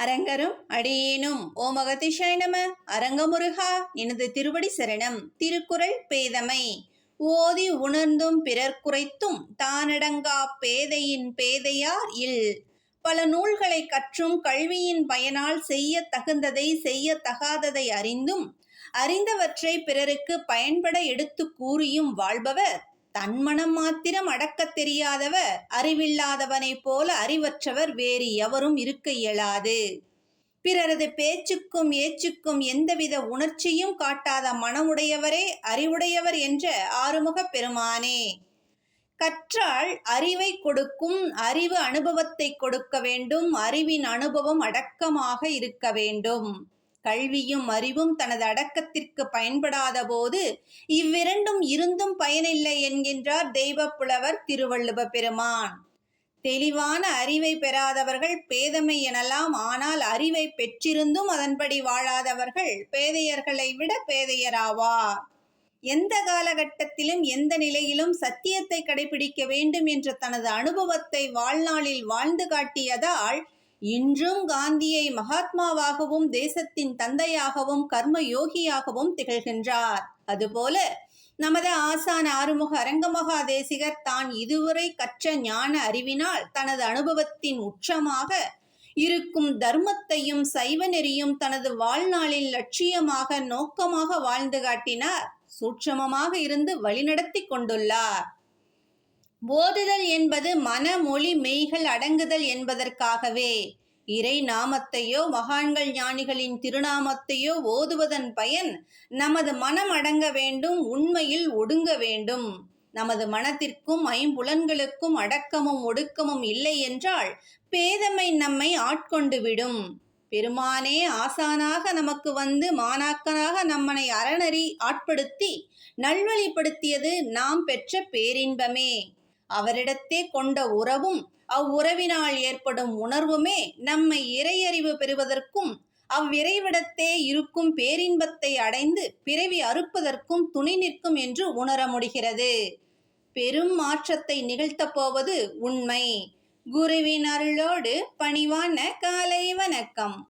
அரங்கரும் அடியேனும். ஓ மகதிஷாய் நம. அரங்கமுருகா எனது திருவடி சரணம். திருக்குறள் பேதமை. ஓதி உணர்ந்தும் பிறர் குறைத்தும் தானடங்கா பேதையின் பேதையார் இல். பல நூல்களை கற்றும் கல்வியின் பயனால் செய்ய தகுந்ததை செய்ய தகாததை அறிந்தும் அறிந்தவற்றை பிறருக்கு பயன்பட எடுத்து கூறியும் வாழ்பவர். தன்மனம் மாத்திரம் அடக்கத் தெரியாதவர் அறிவில்லாதவனைப் போல அறிவற்றவர் வேறு எவரும் இருக்க இயலாது. பிறரது பேச்சுக்கும் ஏச்சுக்கும் எந்தவித உணர்ச்சியும் காட்டாத மனமுடையவரே அறிவுடையவர் என்ற ஆறுமுகப் பெருமானே. கற்றால் அறிவை கொடுக்கும் அறிவு அனுபவத்தை கொடுக்க வேண்டும் அறிவின் அனுபவம் அடக்கமாக இருக்க வேண்டும். கல்வியும் அறிவும் தனது அடக்கத்திற்கு பயன்படாத போது இவ்விரண்டும் இருந்தும் பயனில்லை என்கின்றார் தெய்வப் புலவர் திருவள்ளுவ பெருமான். தெளிவான அறிவை பெறாதவர்கள் பேதமை எனலாம். ஆனால் அறிவை பெற்றிருந்தும் அதன்படி வாழாதவர்கள் பேதையர்களை விட பேதையராவார். எந்த காலகட்டத்திலும் எந்த நிலையிலும் சத்தியத்தை கடைபிடிக்க வேண்டும் என்ற தனது அனுபவத்தை வாழ்நாளில் வாழ்ந்து காட்டியதால் இன்றும் காந்தியை மகாத்மாவாகவும் தேசத்தின் தந்தையாகவும் கர்ம யோகியாகவும் திகழ்கின்றார். அதுபோல நமது ஆசான் ஆறுமுக அரங்கமகா தேசிகர் தான் இதுவரை கற்ற ஞான அறிவினால் தனது அனுபவத்தின் உச்சமாக இருக்கும் தர்மத்தையும் சைவ நெறியும் தனது வாழ்நாளில் லட்சியமாக நோக்கமாக வாழ்ந்து காட்டினார். சூட்சமமாக இருந்து வழிநடத்தி கொண்டுள்ளார். போதுதல் என்பது மன மொழி மெய்கள் அடங்குதல் என்பதற்காகவே. இறை நாமத்தையோ மகான்கள் ஞானிகளின் திருநாமத்தையோ ஓதுவதன் பயன் நமது மனம் அடங்க வேண்டும் உண்மையில் ஒடுங்க வேண்டும். நமது மனத்திற்கும் ஐம்புலன்களுக்கும் அடக்கமும் ஒடுக்கமும் இல்லை என்றால் பேதமை நம்மை ஆட்கொண்டு விடும். பெருமானே ஆசானாக நமக்கு வந்து மாணாக்கனாக நம்மனை அறநறி ஆட்படுத்தி நல்வழிப்படுத்தியது நாம் பெற்ற பேரின்பமே. அவரிடத்தே கொண்ட உறவும் அவ்வுறவினால் ஏற்படும் உணர்வுமே நம்மை இறையறிவு பெறுவதற்கும் அவ்விரைவிடத்தே இருக்கும் பேரின்பத்தை அடைந்து பிறவி அறுப்பதற்கும் துணை நிற்கும் என்று உணர முடிகிறது. பெரும் மாற்றத்தை நிகழ்த்தப் போவது உண்மை. குருவின் அருளோடு பணிவான காலை வணக்கம்.